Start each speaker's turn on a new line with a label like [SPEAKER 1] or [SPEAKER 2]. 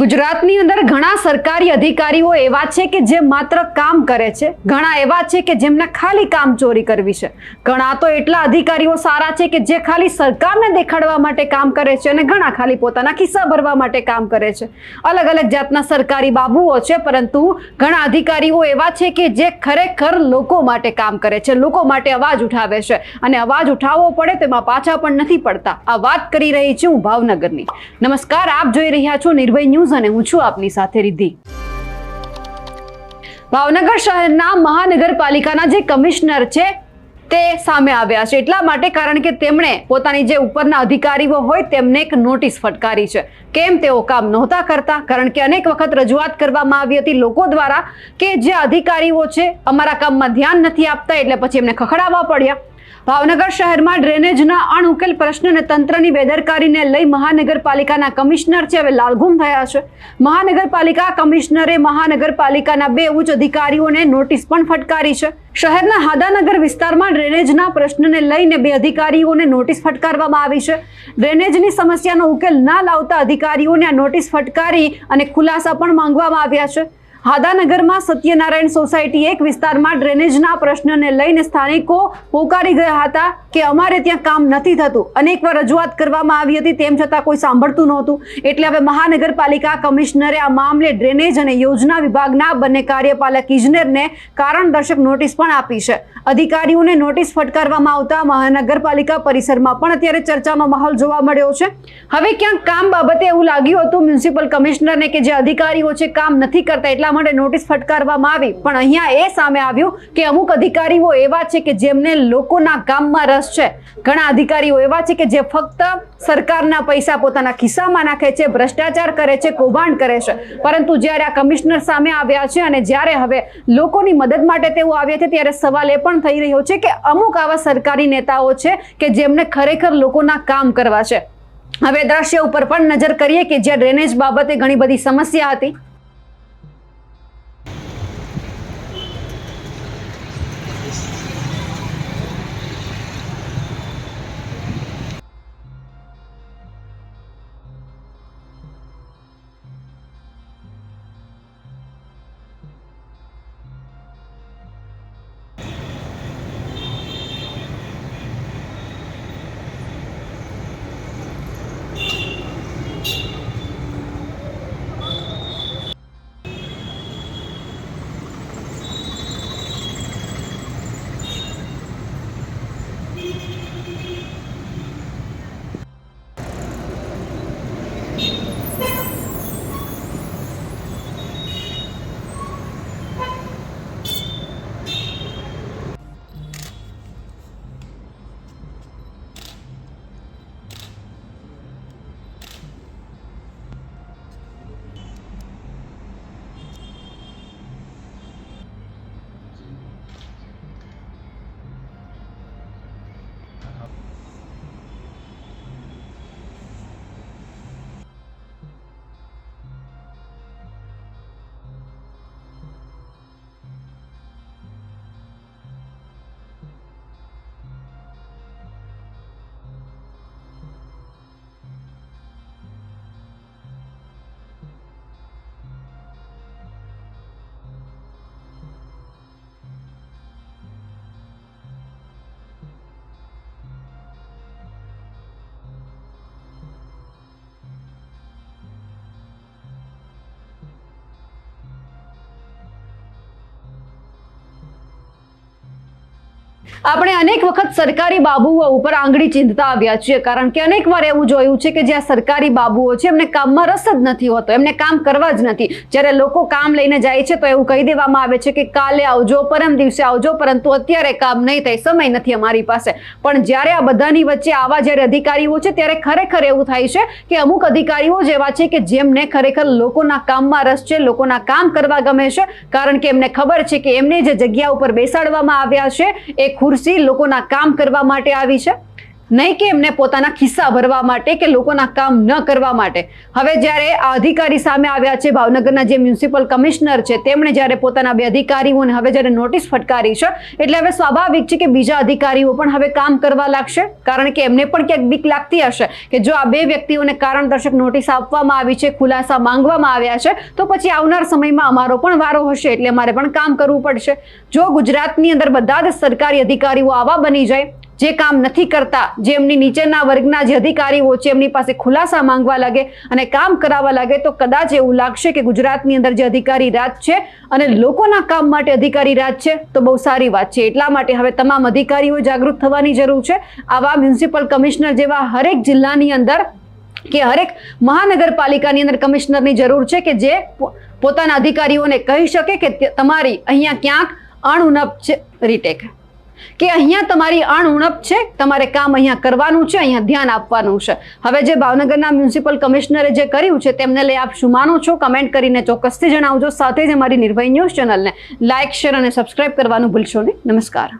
[SPEAKER 1] ગુજરાતની અંદર ઘણા સરકારી અધિકારીઓ એવા છે કે જે માત્ર કામ કરે છે. ઘણા એવા છે કે જેમને ખાલી કામ ચોરી કરવી છે. ઘણા તો એટલા અધિકારીઓ સારા છે કે જે ખાલી સરકારને દેખાડવા માટે કામ કરે છે અને ઘણા ખાલી પોતાના ખિસ્સા ભરવા માટે કામ કરે છે. અલગ અલગ જાતના સરકારી બાબુઓ છે, પરંતુ ઘણા અધિકારીઓ એવા છે કે જે ખરેખર લોકો માટે કામ કરે છે, લોકો માટે અવાજ ઉઠાવે છે અને અવાજ ઉઠાવવો પડે તેમાં પાછા પણ નથી પડતા. આ વાત કરી રહી છું ભાવનગરની. નમસ્કાર, આપ જોઈ રહ્યા છો નિર્ભય ન્યૂઝ અને હું છું આપની સાથે રિદ્ધિ. ભાવનગર શહેરના મહાનગરપાલિકાના જે કમિશનર છે, તે સામે આવ્યા છે. એટલા માટે કારણ કે તેમણે પોતાની જે ઉપરના અધિકારીઓ હોય, તેમને એક નોટિસ ફટકારી છે. કેમ તેઓ કામ નહોતા કરતા? કારણ કે અનેક વખત રજૂઆત કરવામાં આવી હતી લોકો દ્વારા કે જે અધિકારીઓ છે, અમારા કામમાં ધ્યાન નથી આપતા, એટલે પછી એમને ખખડાવવા પડ્યા. ભાવનગર શહેરમાં ડ્રેનેજના અણઉકેલ પ્રશ્ન અને તંત્રની બેદરકારીને લઈ મહાનગરપાલિકાના કમિશનર છે. હવે લાલઘુમ થયા છે. મહાનગરપાલિકા કમિશનરે મહાનગરપાલિકાના બે ઉચ્ચ અધિકારીઓને નોટિસ પણ ફટકારી છે. શહેરના હાદાનગર વિસ્તારમાં ડ્રેનેજના પ્રશ્નને લઈને બે અધિકારીઓને નોટિસ ફટકારવામાં આવી છે. ડ્રેનેજની સમસ્યાનો ઉકેલ ના લાવતા અધિકારીઓને આ નોટિસ ફટકારી અને ખુલાસા પણ માંગવામાં આવ્યા છે. હાદાનગરમાં સત્યનારાયણ સોસાયટી એક વિસ્તારમાં ડ્રેનેજના પ્રશ્નને લઈને સ્થાનિકો પોકારી ગયા હતા કે અમારે ત્યાં કામ નથી થતું. અનેકવાર રજૂઆત કરવામાં આવી હતી, તેમ છતાં કોઈ સાંભળતું નહોતું. એટલે હવે મહાનગરપાલિકા કમિશનરે આ મામલે ડ્રેનેજ અને યોજના વિભાગના બંને કાર્યપાલક ઇજનેરને કારણદર્શક નોટિસ પણ આપી છે. અધિકારીઓને નોટિસ ફટકારવામાં આવતા મહાનગરપાલિકા પરિસરમાં પણ અત્યારે ચર્ચાનો માહોલ જોવા મળ્યો છે. હવે ક્યાંક કામ બાબતે એવું લાગ્યું હતું મ્યુનિસિપલ કમિશનરને કે જે અધિકારીઓ છે, કામ નથી કરતા એટલા માટે નોટિસ ફટકારવામાં આવી. પણ અહીંયા એ સામે આવ્યું કે અમુક અધિકારીઓ એવા છે કે જેમને લોકોના કામમાં રસ છે. ઘણા અધિકારીઓ એવા છે કે જે ફક્ત સરકારના પૈસા પોતાના ખિસ્સામાં નાખે છે, ભ્રષ્ટાચાર કરે છે, કૌભાંડ કરે છે. પરંતુ જ્યારે આ કમિશનર સામે આવ્યા છે અને જ્યારે હવે લોકોની મદદ માટે તેઓ આવ્યા છે, ત્યારે સવાલ એ પણ થઈ રહ્યો છે કે અમુક આવા સરકારી નેતાઓ છે કે જેમને ખરેખર લોકોના કામ કરવા છે. હવે દ્રશ્ય ઉપર પણ નજર કરીએ કે જ્યાં ડ્રેનેજ બાબતે ઘણી બધી સમસ્યા હતી. આપણે અનેક વખત સરકારી બાબુઓ ઉપર આંગળી ચીંધતા આવ્યા છીએ, કારણ કે અનેક વાર એવું જોયું છે કે જ્યાં સરકારી બાબુઓ છે, એમને કામમાં રસ જ નથી હોતો, એમને કામ કરવા જ નથી. જ્યારે લોકો કામ લઈને જાય છે, તો એવું કહી દેવામાં આવે છે કે કાલે આવજો, પરમ દિવસે આવજો, પરંતુ અત્યારે કામ નહીં થાય, સમય નથી અમારી પાસે. પણ જ્યારે આ બધાની વચ્ચે આવા જ્યારે અધિકારીઓ છે, ત્યારે ખરેખર એવું થાય છે કે અમુક અધિકારીઓ જેવા છે કે જેમને ખરેખર લોકોના કામમાં રસ છે, લોકોના કામ કરવા ગમે છે, કારણ કે એમને ખબર છે કે એમને જે જગ્યા ઉપર બેસાડવામાં આવ્યા છે, એ ખુરશી લોકોના કામ કરવા માટે આવી છે. નહીં કે એમને પોતાના ખિસ્સા ભરવા માટે કે લોકોના કામ ન કરવા માટે. હવે જ્યારે આ અધિકારી સામે આવ્યા છે, ભાવનગરના જે મ્યુનિસિપલ કમિશનર છે, તેમણે જ્યારે પોતાના બે અધિકારીઓને હવે જ્યારે નોટિસ ફટકારી છે, એટલે હવે સ્વાભાવિક છે કે બીજા અધિકારીઓ પણ હવે કામ કરવા લાગશે. કારણ કે એમને પણ ક્યાંક બીક લાગતી હશે કે જો આ બે વ્યક્તિઓને કારણદર્શક નોટિસ આપવામાં આવી છે, ખુલાસા માંગવામાં આવ્યા છે, તો પછી આવનાર સમયમાં અમારો પણ વારો હશે, એટલે અમારે પણ કામ કરવું પડશે. જો ગુજરાતની અંદર બધા જ સરકારી અધિકારીઓ આવા બની જાય જે કામ નથી કરતા, જે એમની નીચેના વર્ગના જે અધિકારીઓ છે, એમની પાસે ખુલાસા માંગવા લાગે અને કામ કરાવવા લાગે, તો કદાચ એવું લાગશે કે ગુજરાતની અંદર જે અધિકારી રાજ છે અને લોકોના કામ માટે અધિકારી રાજ છે, તો બહુ સારી વાત છે. એટલા માટે હવે તમામ અધિકારીઓ જાગૃત થવાની જરૂર છે. આવા મ્યુનિસિપલ કમિશનર જેવા હરેક જિલ્લાની અંદર કે હરેક મહાનગરપાલિકાની અંદર કમિશનરની જરૂર છે કે જે પોતાના અધિકારીઓને કહી શકે કે તમારી અહીંયા ક્યાંક અણઉણપ છે, રીટેક. કે અહીંયા તમારી અણઉણપ છે, તમારે કામ અહીંયા કરવાનું છે, અહીંયા ધ્યાન આપવાનું છે. હવે જે ભાવનગરના મ્યુનિસિપલ કમિશનરે જે કર્યું છે, તેમને લઈ આપ શું માનો છો? કમેન્ટ કરીને ચોક્કસથી જણાવજો. સાથે જ અમારી નિર્ભય ન્યૂઝ ચેનલને લાઇક શેર અને સબસ્ક્રાઇબ કરવાનું ભૂલશો નહીં. નમસ્કાર.